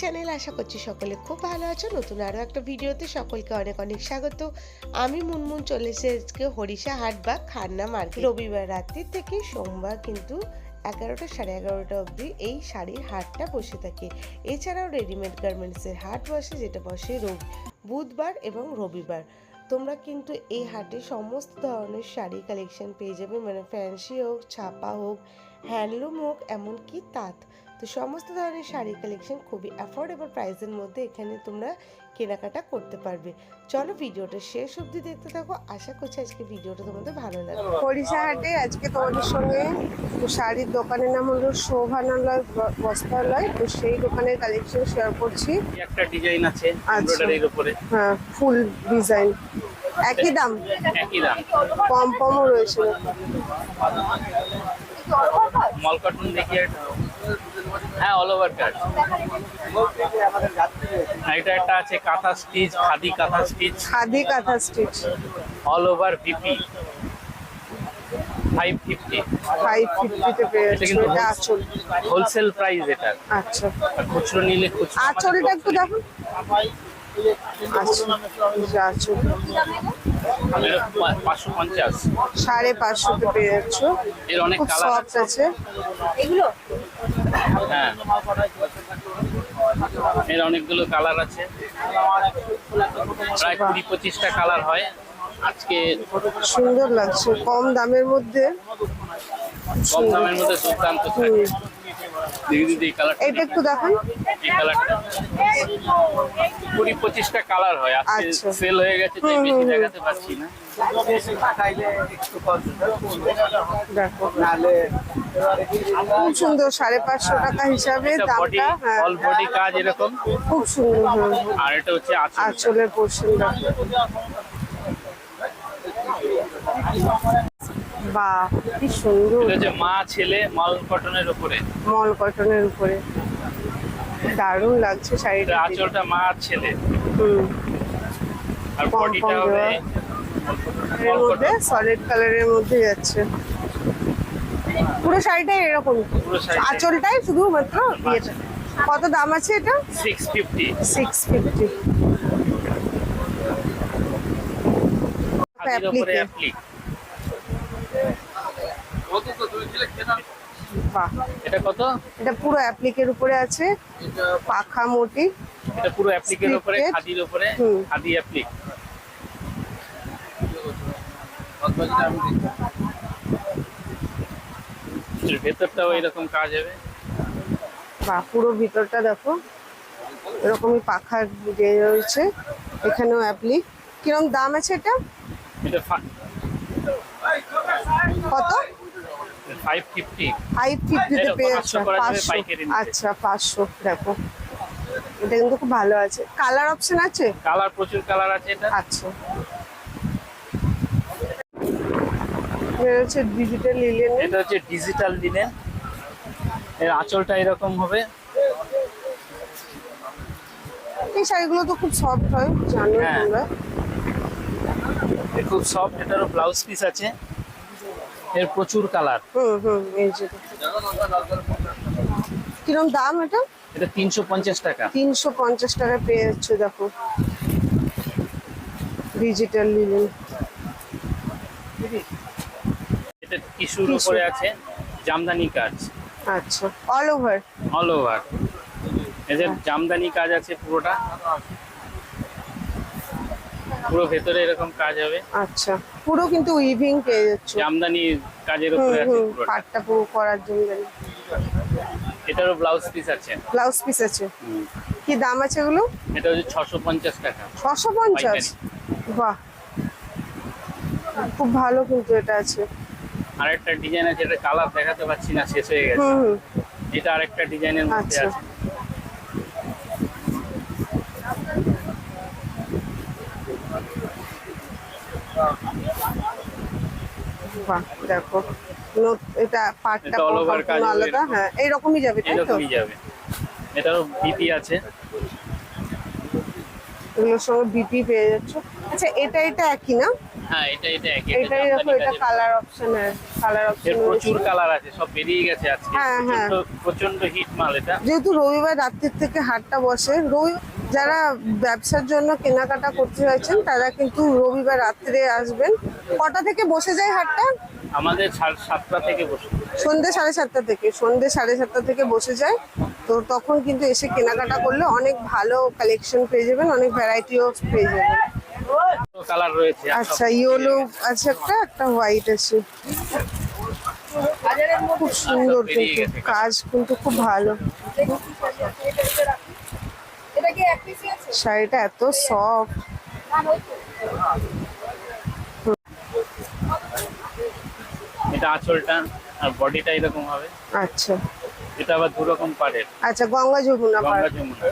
Channel আশা করছি সকলে খুব ভালো আছো। নতুন আরও একটা ভিডিওতে সকলকে অনেক অনেক স্বাগত। আমি মুনমুন চলে এসে আজকে হরিষা হাট বা খান্না মার্কেট। রবিবার রাত্রি থেকে সোমবার কিন্তু এগারোটা সাড়ে এগারোটা অবধি এই শাড়ির হাটটা বসে থাকে। এছাড়াও রেডিমেড গার্মেন্টসের হাট বসে, যেটা বসে রবি বুধবার এবং রবিবার। তোমরা কিন্তু এই হাটে সমস্ত ধরনের শাড়ি কালেকশন পেয়ে যাবে। মানে ফ্যান্সি হোক, ছাপা হোক হ্যান্ডলুম হোক, এমনকি তাঁত। তো সমস্ত ধরনের শাড়ি কালেকশন খুবই অ্যাফোর্ডেবল প্রাইসের মধ্যে এখানে তোমরা কেনাকাটা করতে পারবে। চলো ভিডিওটা শেষ অবধি দেখতে থাকো। আশা করছি আজকে ভিডিওটা তোমাদের ভালো লাগবে। হরিষা হাটে আজকে তোমাদের সঙ্গে শাড়ির দোকানের নাম হলো শোভানালয় বস্ত্রালয়। তো সেই দোকানের কালেকশন শেয়ার করছি। একটা ডিজাইন আছে এমব্রয়ডারির উপরে। হ্যাঁ ফুল ডিজাইন একই দাম? একই দাম। কম কমও রয়েছে। মল কটন দেখি একটা হ্যাঁ অল ওভার কাজ এটা একটা আছে কাঁথা stitch khadi kantha stitch khadi kantha stitch all over VP five fifty five ফিফটিতে এটা আঁচল। হোলসেল প্রাইস এটা। আচ্ছা। আর খুচরো নিলে খুচরো। আঁচলটা একটু দেখো আচ্ছা পাঁচশো পঞ্চাশ। সাড়ে পাঁচশোতে পেয়ে যাচ্ছ। এর অনেক কালার আছে। এগুলো? হ্যাঁ। এর অনেকগুলো কালার আছে। প্রায় কুড়ি পঁচিশটা কালার হয়। আজকে সুন্দর লাগছে কম দামের মধ্যে। কম দামের মধ্যে দুর্দান্ত এটা একটু দেখান। এই কালারটা কুড়ি পঁচিশটা কালার হয়। আজকে আচ্ছা। সেল হয়ে গেছে তাই বেশি হুম, হুম। দেখাতে পারছি না। দেখো খুব সুন্দর সাড়ে পাঁচশো টাকা হিসাবে দামটা হ্যাঁ অল বডি কাজ এরকম? খুব সুন্দর আর এটা হচ্ছে আঁচলের বা কি সুন্দর। এটা মা ছেলে মাল কটনের উপরে। মল কটনের উপরে। দারুণ লাগছে শাড়িটা আঁচলটা মা আর ছেলে। হুম। আর বডিটা হবে এর মধ্যে সলিড কালারের মধ্যে যাচ্ছে। পুরো শাড়িটাই এরকম। আঁচলটাই শুধু মাত্র ইয়েটা। কত দাম আছে এটা? সিক্স ফিফটি সিক্স ফিফটি হাতির উপরে অ্যাপ্লিকে। অ্যাপ্লিক বাহ এটা কত? এটা পুরো অ্যাপ্লিকের উপরে আছে। পাখা মোটি। এটা পুরো অ্যাপ্লিকের উপরে খাদির উপরে খাদি অ্যাপ্লিক ভেতরটাও এরকম কাজ হবে। বা পুরো ভিতরটা দেখো। এরকমই পাখা দিয়ে রয়েছে এখানেও অ্যাপ্লিক দাম আছে এটা? এটা কত? ফাইভ ফিফটি ফাইভ ফিফটিতে। আচ্ছা পাঁচশো দেখো। এটা কিন্তু খুব ভালো আছে। কালার অপশন আছে? কালার প্রচুর কালার আছে এটা। আচ্ছা। হচ্ছে ডিজিটাল লিলেন এটা হচ্ছে ডিজিটাল এর আঁচলটা এরকম হবে। এই শাড়িগুলো তো খুব সফট হয় জানো হ্যাঁ। তোমরা। খুব সফট এটারও ব্লাউজ পিস আছে। এর প্রচুর কালার হুম হুম এই যে। কিরম দাম এটা? এটা তিনশো পঞ্চাশ টাকা। তিনশো পঞ্চাশ টাকা পেয়ে যাচ্ছে দেখো। ডিজিটাল লিলেন এটা টিস্যুর উপরে আছে জামদানি কাজ। আচ্ছা অল ওভার অল ওভার এদের জামদানি কাজ আছে পুরোটা। পুরো ভেতরে এরকম কাজ হবে। আচ্ছা পুরো কিন্তু উইভিং পেয়ে যাচ্ছে। জামদানি কাজের উপরে আছে পুরোটা। পাটটা পুরো করার জন্য এটারও ব্লাউজ পিস আছে। ব্লাউজ পিস আছে। কি দাম আছে এগুলো এটা হচ্ছে ছশো পঞ্চাশ টাকা। ছশো পঞ্চাশ? বাহ। খুব ভালো কিন্তু এটা আছে। আর একটা ডিজাইন আছে এটা কালার দেখাতে পাচ্ছি না শেষ হয়ে গেছে। এটা আরেকটা ডিজাইনের মধ্যে আচ্ছা। আছে। বাহ দেখো। এটা পাটটা আলাদা। হ্যাঁ এইরকমই যাবে তাই তো? যাবে। এটারও বিপি আছে। এগুলোর সঙ্গে বিপি পেয়ে যাচ্ছ। আচ্ছা এটা এটা একই না? হ্যাঁ এটা এটা একই। এটাই দেখো এটা কালার অপশনের কালার অপশন প্রচুর কালার আছে সব বেরিয়ে গেছে আজকে। হ্যাঁ, হ্যাঁ। প্রচন্ড- প্রচণ্ড হিট মাল এটা। যেহেতু রবিবার রাত্রির থেকে হাটটা বসে রবি যারা ব্যবসার জন্য কেনাকাটা করতে চাইছেন তারা কিন্তু রবিবার রাত্রে আসবেন। কটা থেকে বসে যায় হাটটা? আমাদের সাড়ে সাতটা থেকে বসে সন্ধ্যে সাড়ে সাতটা থেকে সন্ধ্যে সাড়ে সাতটা থেকে বসে যায়। তো তখন কিন্তু এসে কেনাকাটা করলে অনেক ভালো কালেকশন পেয়ে যাবেন অনেক ভ্যারাইটিও পেয়ে যাবেন। কালার রয়েছে। আচ্ছা ইয়েলো আছে একটা একটা হোয়াইট আছে। খুব সুন্দর। কাজ কিন্তু খুব ভালো। শাড়িটা এত সফট এটা আঁচলটা আর বডিটা এরকম হবে। আচ্ছা। এটা আবার দু রকম পাড়ের। আচ্ছা গঙ্গা যমুনা গঙ্গা পাড়। যমুনা।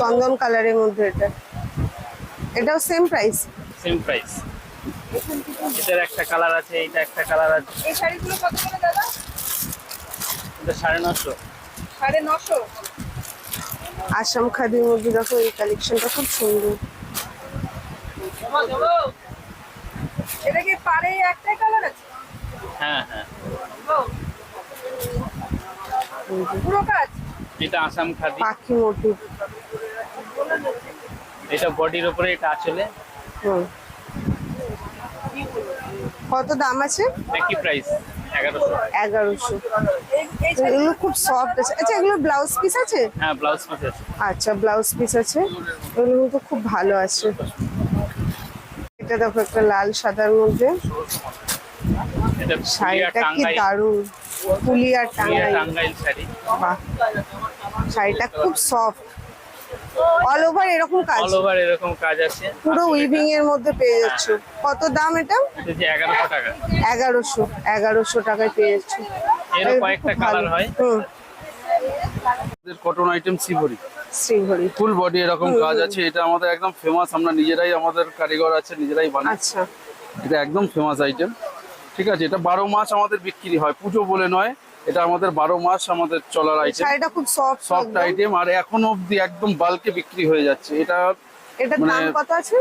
চন্দন কালারের মধ্যে এটা। এটাও সেম প্রাইস সেম প্রাইস এটার একটা কালার আছে এটা একটা কালার আছে। এই শাড়িগুলো কত করে দাদা? এটা সাড়ে নশো। সাড়ে নশো? আসাম খাদির মধ্যে দেখো এই কালেকশনটা খুব সুন্দর। এটা কি পারে একটাই কালার আছে? হ্যাঁ হ্যাঁ। পুরো কাজ? এটা আসাম খাদি। পাখি মোটিভ এটা বডির উপরে এটা হুম। কত দাম আছে? একই প্রাইস এগারোশো। এগুলো খুব সফট আছে। আচ্ছা এগুলো ব্লাউজ পিস আছে? হ্যাঁ ব্লাউজ পিস আছে। আচ্ছা ব্লাউজ পিস আছে। এগুলো কিন্তু খুব ভালো আছে। এটা দেখো একটা লাল সাদার মধ্যে। শাড়িটা কি দারুণ। ফুলিয়া টাঙ্গাই টাঙ্গাইল। শাড়ি। বাহ। শাড়িটা খুব সফট অল ওভার এরকম কাজ? অল ওভার এরকম কাজ আছে। পুরো উইভিং এর মধ্যে পেয়ে যাচ্ছ। কত দাম এটা? এটা যে এগারোশো টাকা। এগারোশো এগারোশো টাকায় পেয়ে যাচ্ছ। এরও কয়েকটা কালার হয়। হুম। কটন আইটেম সিভরি শ্রীহরি। ফুল বডি এরকম কাজ আছে। এটা আমাদের একদম ফেমাস আমরা নিজেরাই আমাদের কারিগর আছে নিজেরাই বানাই। আচ্ছা। এটা একদম ফেমাস আইটেম ঠিক আছে এটা বারো মাস আমাদের বিক্রি হয়। পুজো বলে নয় এটা আমাদের বারো মাস আমাদের চলার আইটেম শাড়িটা খুব সফট সফট আইটেম আর এখনও অবধি একদম বাল্কে বিক্রি হয়ে যাচ্ছে। এটা এটার দাম মানে- কত আছে?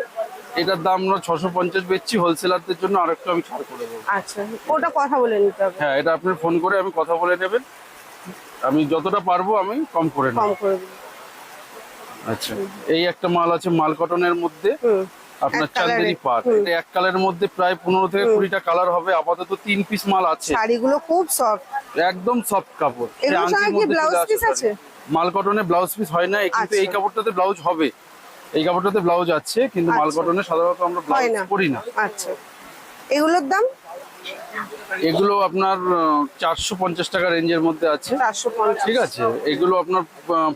এটার দাম আমরা ছশো পঞ্চাশ বেচছি হোলসেলারদের জন্য আরেকটু আমি ছাড় করে দেবো। আচ্ছা ওটা কথা বলে নিতে হবে। হ্যাঁ এটা আপনি ফোন করে আমি কথা বলে নেবেন। আমি যতটা পারব আমি কম করে নেব। কম করে দিন আচ্ছা এই একটা মাল আছে মাল কটনের মধ্যে আপনার চান্দেরি পাট। এটা এক কালারের মধ্যে প্রায় পনেরো থেকে কুড়িটা কালার হবে। আপাতত তিন পিস মাল আছে। শাড়িগুলো খুব সফট একদম সফট কাপড়। মাল কটনে ব্লাউজ পিস হয় না কিন্তু এই আচ্ছা। কাপড়টাতে ব্লাউজ হবে। এই কাপড়টাতে ব্লাউজ আছে কিন্তু মাল আচ্ছা। কটনে সাধারণত আমরা ব্লাউজ। করি না। আচ্ছা। এগুলোর দাম? এগুলো আপনার চারশো পঞ্চাশ টাকা রেঞ্জের মধ্যে আছে। ঠিক আছে? এগুলো আপনার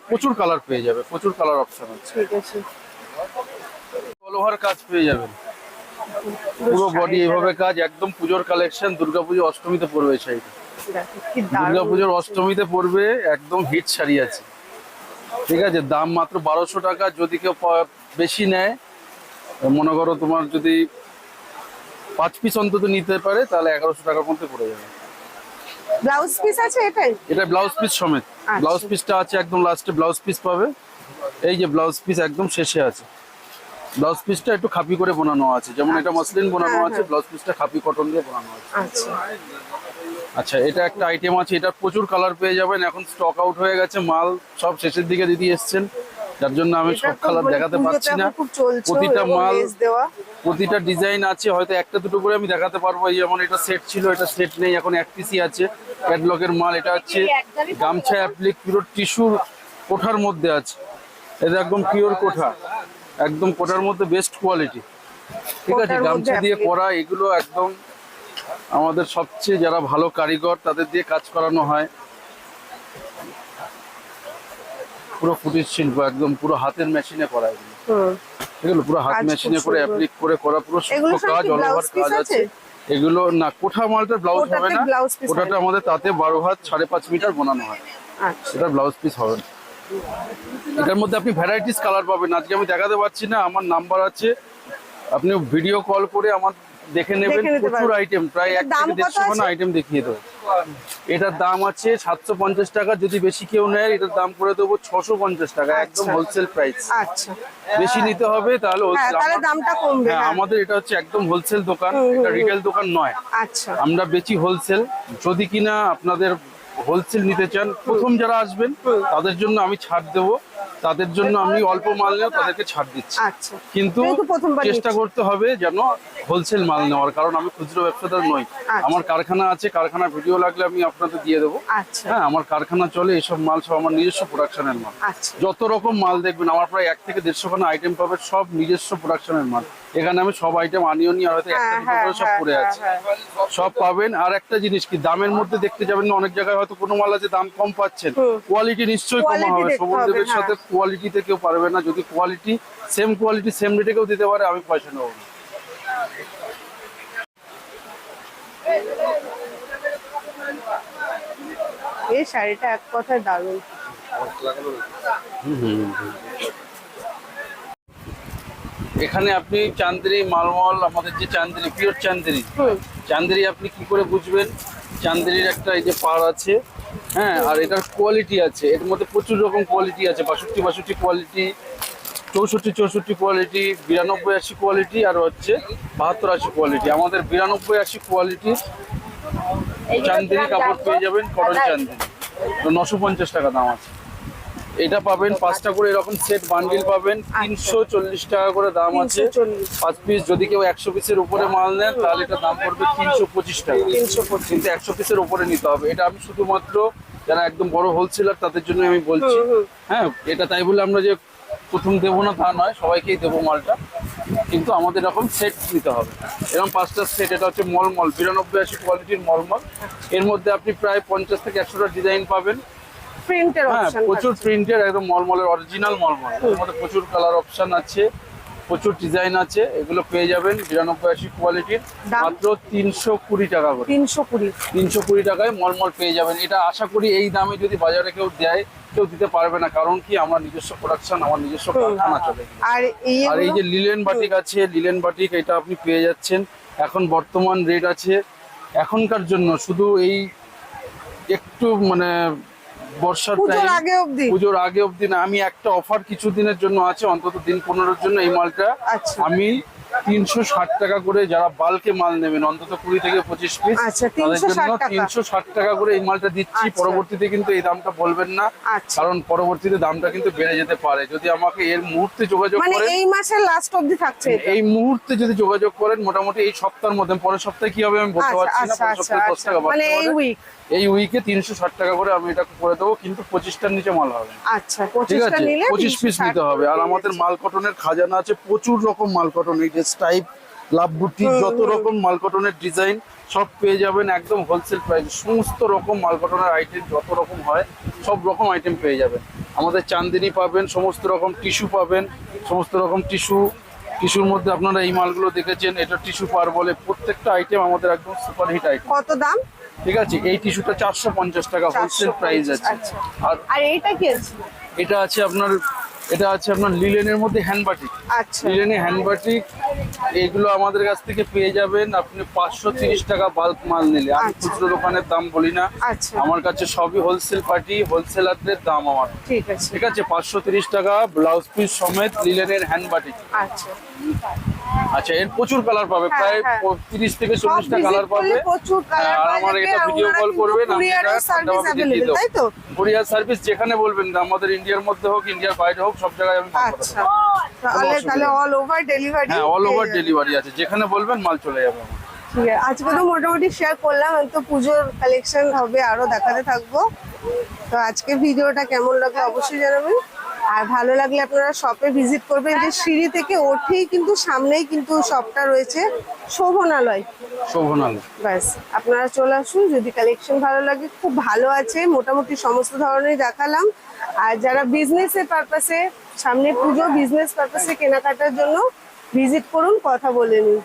প্রচুর কালার পেয়ে যাবে প্রচুর কালার অপশন আছে। ঠিক আছে। অল কাজ পেয়ে যাবেন। পুরো বডি এইভাবে কাজ একদম পুজোর কালেকশন দুর্গাপুজো অষ্টমীতে পড়বে দারুণ দুর্গাপুজোর অষ্টমীতে পড়বে একদম হিট শাড়ি আছে। ঠিক আছে দাম মাত্র বারোশো টাকা যদি কেউ বেশি নেয় মনে করো তোমার যদি পাঁচ পিস অন্তত নিতে পারে তাহলে এগারোশো টাকার মধ্যে পড়ে যাবে। ব্লাউজ পিস আছে এটাই? এটা ব্লাউজ পিস সমেত। আচ্ছা। ব্লাউজ পিসটা আছে একদম লাস্টে ব্লাউজ পিস পাবে। এই যে ব্লাউজ পিস একদম শেষে আছে। ব্লাউজ পিসটা একটু খাপি করে বানানো আছে। যেমন এটা মসলিন বানানো হ্যাঁ, আছে হ্যাঁ। ব্লাউজ পিসটা খাপি কটন দিয়ে বানানো আছে। আচ্ছা এটা একটা আইটেম আছে এটা প্রচুর কালার পেয়ে যাবেন। এখন স্টক আউট হয়ে গেছে মাল সব শেষের দিকে দিদি এসছেন। যার জন্য আমি সব কালার দেখাতে পারছি না। প্রতিটা মাল প্রতিটা ডিজাইন আছে হয়তো একটা দুটো করে আমি দেখাতে পারব। যেমন এটা সেট ছিল এটা সেট নেই এখন এক পিসি আছে। ক্যাটলগের মাল এটা হচ্ছে গামছা অ্যাপ্লিক পুরো টিস্যুর কোঠার মধ্যে আছে। এটা একদম পিওর কোঠা। একদম কোঠার মধ্যে বেস্ট কোয়ালিটি ঠিক আছে গামছা দিয়ে করা এগুলো একদম আমাদের সবচেয়ে যারা ভালো কারিগর তাদের দিয়ে কাজ করানো হয়। পুরো কুটির শিল্প একদম পুরো হাতের মেশিনে করা এগুলো। এগুলো পুরো হাত মেশিনে করে অ্যাপ্লিক করে করা পুরো সূক্ষ্ম কাজ অল ওভার কাজ আছে? এগুলো না কোঠা মালটার ব্লাউজ হবে না। হয়। আমাদের তাতে বারো হাত সাড়ে পাঁচ মিটার বানানো হয়। সেটা ব্লাউজ পিস হবে না। এটার মধ্যে আপনি ভ্যারাইটিস কালার পাবেন। আজকে আমি দেখাতে পারছি না আমার নাম্বার আছে। আপনি ভিডিও কল করে আমার দেখে নেবেন প্রচুর আইটেম প্রায় এক থেকে দেড়শো? আইটেম দেখিয়ে দেবো। এটার দাম আছে সাতশো পঞ্চাশ টাকা যদি বেশি কেউ নেয় এটার দাম করে দেবো ছশো পঞ্চাশ টাকা একদম আচ্ছা। হোলসেল প্রাইস আচ্ছা। বেশি নিতে হবে তাহলে হ্যাঁ দামটা কমবে হ্যাঁ হ্যাঁ। আমাদের এটা হচ্ছে একদম হোলসেল দোকান এটা রিটেল দোকান নয়। আচ্ছা। আমরা বেচি হোলসেল যদি কিনা আপনাদের হোলসেল নিতে চান প্রথম যারা আসবেন তাদের জন্য আমি ছাড় দেব। তাদের জন্য আমি অল্প মাল নেওয়া তাদেরকে ছাড় দিচ্ছি। আচ্ছা। কিন্তু চেষ্টা করতে হবে যেন হোলসেল মাল নেওয়ার কারণ আমি খুচরো ব্যবসাদার নই। আচ্ছা। আমার কারখানা আছে কারখানা ভিডিও লাগলে আমি আপনাদের দিয়ে দেবো। আচ্ছা। হ্যাঁ আমার কারখানা চলে এসব মাল সব আমার নিজস্ব প্রোডাকশনের মাল। যত রকম মাল দেখবেন আমার প্রায় এক থেকে দেড়শো খানা আইটেম পাবে সব নিজস্ব প্রোডাকশনের মাল। এখানে আমি সব আইটেম আনিও নি আর হয়তো একটা হ্যাঁ, দুটো হ্যাঁ, করে সব পড়ে হ্যাঁ, আছে। সব পাবেন। আর একটা জিনিস কি দামের মধ্যে দেখতে যাবেন না অনেক জায়গায় হয়তো কোনো মাল আছে দাম কম পাচ্ছেন। কোয়ালিটি নিশ্চয়ই কমা হবে। হ্যাঁ। সাথে কোয়ালিটিতে কেউ পারবে না। যদি কোয়ালিটি সেম কোয়ালিটি সেম রেটে কেউ দিতে পারে আমি পয়সা নেব না। এই শাড়িটা এক কথায় দারুণ। এখানে আপনি চান্দেরি মালমল আমাদের যে চান্দেরি পিওর চান্দেরি চান্দেরি আপনি কি করে বুঝবেন? চান্দেরির একটা এই যে পাড় আছে হ্যাঁ আর এটার কোয়ালিটি আছে। এর মধ্যে প্রচুর রকম কোয়ালিটি আছে বাষট্টি বাষট্টি কোয়ালিটি চৌষট্টি চৌষট্টি কোয়ালিটি বিরানব্বই আশি কোয়ালিটি আর হচ্ছে বাহাত্তর আশি কোয়ালিটি আমাদের বিরানব্বই আশি কোয়ালিটির চান্দেরি কাপড় পেয়ে যাবেন কটন চান্দেরি তো নশো পঞ্চাশ টাকা দাম আছে। এটা পাবেন পাঁচটা করে এরকম সেট বান্ডিল পাবেন। তিনশো চল্লিশ টাকা করে দাম আছে। পাঁচ পিস যদি কেউ একশো পিসের উপরে মাল নেন তাহলে এটা দাম পড়বে তিনশো পঁচিশ টাকা। তিনশো পঁচিশ। কিন্তু একশো পিসের উপরে নিতে হবে। এটা আমি শুধুমাত্র যারা একদম বড় হোলসেলার তাদের জন্য আমি বলছি। হ্যাঁ এটা তাই বলে আমরা যে প্রথম দেবো না তা নয় সবাইকেই দেবো মালটা। কিন্তু আমাদের এরকম সেট নিতে হবে। এরকম পাঁচটা সেট এটা হচ্ছে মলমল বিরানব্বই আশি কোয়ালিটির মলমল। এর মধ্যে আপনি প্রায় পঞ্চাশ থেকে একশোটা ডিজাইন পাবেন। প্রিন্টের হ্যাঁ অপশন প্রচুর প্রিন্টের একদম মলমলের অরিজিনাল মলমল। এর মধ্যে প্রচুর কালার অপশন আছে প্রচুর ডিজাইন আছে এগুলো পেয়ে যাবেন বিরানব্বই আশি কোয়ালিটির মাত্র তিনশো কুড়ি টাকা করে। তিনশো কুড়ি। তিনশো কুড়ি টাকায় মলমল পেয়ে যাবেন। এটা আশা করি এই দামে যদি বাজারে কেউ দেয় কেউ দিতে পারবে না কারণ কি আমার নিজস্ব প্রোডাকশন আমার নিজস্ব কারখানা চলে আর এই যে লিলেন বাটিক আছে লিলেন বাটিক এটা আপনি পেয়ে যাচ্ছেন। এখন বর্তমান রেট আছে এখনকার জন্য শুধু এই একটু মানে বর্ষার পুজোর আগে অবধি পুজোর আগে অবধি না আমি একটা অফার কিছু দিনের জন্য আছে অন্তত দিন পনেরোর জন্য এই মালটা আচ্ছা। আমি তিনশো ষাট টাকা করে যারা বালকে মাল নেবেন অন্তত কুড়ি থেকে পঁচিশ পিস আচ্ছা, তাদের জন্য তিনশো ষাট টাকা। করে এই মালটা দিচ্ছি। আচ্ছা। পরবর্তীতে কিন্তু এই দামটা বলবেন না আচ্ছা। কারণ পরবর্তীতে দামটা কিন্তু বেড়ে যেতে পারে। যদি আমাকে এর মুহূর্তে যোগাযোগ মানে করেন এই মাসের লাস্ট অবধি থাকছে এই মুহূর্তে যদি যোগাযোগ করেন মোটামুটি এই সপ্তাহের মধ্যে পরের সপ্তাহে কি হবে আমি বলতে পারছি না পরের সপ্তাহে দশ টাকা মানে এই উইক এই উইকে তিনশো ষাট টাকা করে আমি এটা করে দেবো কিন্তু পঁচিশটার নিচে মাল হবে। আচ্ছা ঠিক আছে? পঁচিশ পিস নিতে হবে। আর আমাদের মাল কটনের খাজানা আছে প্রচুর রকম মাল কটন এই যে স্টাইপ লাভ বুটি যত রকম মাল কটনের ডিজাইন সব পেয়ে যাবেন একদম হোলসেল প্রাইস সমস্ত রকম মাল কটনের আইটেম যত রকম হয় সব রকম আইটেম পেয়ে যাবেন। আমাদের চান্দিনী পাবেন সমস্ত রকম টিস্যু পাবেন সমস্ত রকম টিস্যু টিস্যুর মধ্যে আপনারা এই মালগুলো দেখেছেন এটা টিস্যু পার বলে প্রত্যেকটা আইটেম আমাদের একদম সুপার হিট আইটেম কত দাম? ঠিক আছে এই টিস্যুটা চারশো পঞ্চাশ টাকা হোলসেল 450 প্রাইস আছে। আচ্ছা। আর এইটা কি আছে? এটা আছে আপনার এটা আছে আপনার লিলেনের মধ্যে হ্যান্ডবাটিক আচ্ছা। লিলেনে হ্যান্ডবাটিক এগুলো আমাদের কাছ থেকে পেয়ে যাবেন আপনি পাঁচশো তিরিশ টাকা বাল্ক মাল নিলে। আমি আচ্ছা। খুচরো দোকানের দাম বলি না। আচ্ছা। আমার কাছে সবই হোলসেল পার্টি হোলসেলারদের দাম আমার। ঠিক আছে। ঠিক আছে? পাঁচশো তিরিশ টাকা ব্লাউজ পিস সমেত লিলেনের হ্যান্ডবাটিক আচ্ছা। আচ্ছা এর প্রচুর কালার পাবে হ্যাঁ, প্রায় হ্যাঁ। তিরিশ থেকে সব চল্লিশটা visit কালার পাবে। প্রচুর কালার হ্যাঁ, আর আমার এটা ভিডিও কল করবেন দেখিয়ে available, দেবো তাই তো? কুরিয়ার সার্ভিস যেখানে বলবেন আমাদের ইন্ডিয়ার মধ্যে হোক ইন্ডিয়ার বাইরে হোক সব জায়গায় আমি আচ্ছা। তাহলে তাহলে অল ওভার ডেলিভারি হ্যাঁ অল ওভার ডেলিভারি আছে। যেখানে বলবেন মাল চলে যাবে ঠিক আছে। আজকে তো মোটামুটি শেয়ার করলাম তো পুজোর কালেকশন হবে আরও দেখাতে থাকব। তো আজকে ভিডিওটা কেমন লাগল অবশ্যই জানাবেন। আর ভালো লাগলে আপনারা শপে ভিজিট করবেন। যে সিঁড়ি থেকে ওঠেই কিন্তু সামনেই কিন্তু শপটা রয়েছে শোভনালয়। শোভনাল ব্যাস আপনারা চলে আসুন যদি কালেকশন ভালো লাগে খুব ভালো আছে মোটামুটি সমস্ত ধরনের দেখালাম। আর যারা বিজনেসের পারপাসে সামনে পুজো বিজনেস পারপাসে কেনাকাটার জন্য ভিজিট করুন কথা বলে নিন।